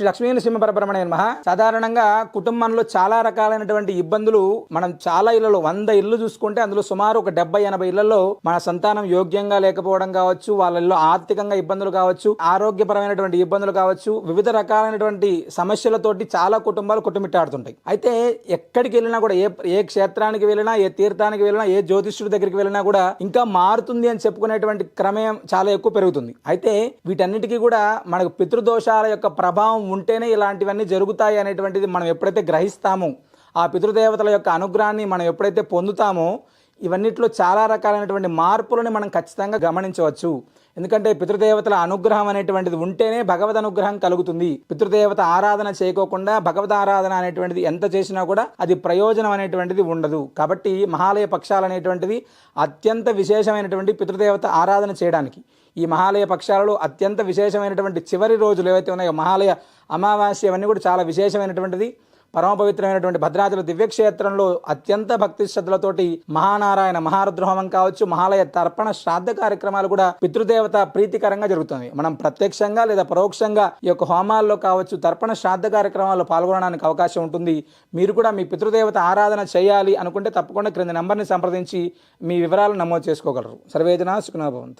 శ్రీ లక్ష్మీ నరసింహ పరబ్రహ్మణ్య నమ. సాధారణంగా కుటుంబంలో చాలా రకాలైనటువంటి ఇబ్బందులు మనం చాలా ఇళ్ళలో వంద ఇల్లు చూసుకుంటే అందులో సుమారు ఒక డెబ్బై ఎనభై ఇళ్ళలో మన సంతానం యోగ్యంగా లేకపోవడం కావచ్చు వాళ్ళల్లో ఆర్థికంగా ఇబ్బందులు కావచ్చు ఆరోగ్యపరమైనటువంటి ఇబ్బందులు కావచ్చు వివిధ రకాలైనటువంటి సమస్యలతోటి చాలా కుటుంబాలు కుటుంబిట్టాడుతుంటాయి అయితే ఎక్కడికి వెళ్ళినా కూడా ఏ ఏ క్షేత్రానికి వెళ్ళినా ఏ తీర్థానికి వెళ్ళినా ఏ జ్యోతిష్యుడి దగ్గరికి వెళ్ళినా కూడా ఇంకా మారుతుంది అని చెప్పుకునేటువంటి క్రమేం చాలా ఎక్కువ పెరుగుతుంది. అయితే వీటన్నిటికీ కూడా మనకు పితృదోషాల యొక్క ప్రభావం ఉంటేనే ఇలాంటివన్నీ జరుగుతాయి అనేటువంటిది మనం ఎప్పుడైతే గ్రహిస్తామో ఆ పితృదేవతల యొక్క అనుగ్రహాన్ని మనం ఎప్పుడైతే పొందుతామో ఇవన్నిట్లో చాలా రకాలైనటువంటి మార్పులను మనం ఖచ్చితంగా గమనించవచ్చు. ఎందుకంటే పితృదేవతల అనుగ్రహం అనేటువంటిది ఉంటేనే భగవద్ అనుగ్రహం కలుగుతుంది. పితృదేవత ఆరాధన చేయకోకుండా భగవద్ ఆరాధన అనేటువంటిది ఎంత చేసినా కూడా అది ప్రయోజనం అనేటువంటిది ఉండదు. కాబట్టి మహాలయ పక్షాలు అనేటువంటిది అత్యంత విశేషమైనటువంటి పితృదేవత ఆరాధన చేయడానికి ఈ మహాలయ పక్షాలలో అత్యంత విశేషమైనటువంటి చివరి రోజులు ఏవైతే ఉన్నాయో మహాలయ అమావాస్య ఇవన్నీ కూడా చాలా విశేషమైనటువంటిది. పరమ పవిత్రమైనటువంటి భద్రాచల దివ్యక్షేత్రంలో అత్యంత భక్తి శ్రద్ధలతోటి మహానారాయణ మహారుద్రహోమం కావచ్చు మహాలయ తర్పణ శ్రాద్ధ కార్యక్రమాలు కూడా పితృదేవత ప్రీతికరంగా జరుగుతుంది. మనం ప్రత్యక్షంగా లేదా పరోక్షంగా ఈ యొక్క హోమాల్లో కావచ్చు తర్పణ శ్రాద్ధ కార్యక్రమాల్లో పాల్గొనడానికి అవకాశం ఉంటుంది. మీరు కూడా మీ పితృదేవత ఆరాధన చేయాలి అనుకుంటే తప్పకుండా క్రింద నెంబర్ని సంప్రదించి మీ వివరాలు నమోదు చేసుకోగలరు. సర్వేదన సుఖనాభవంతు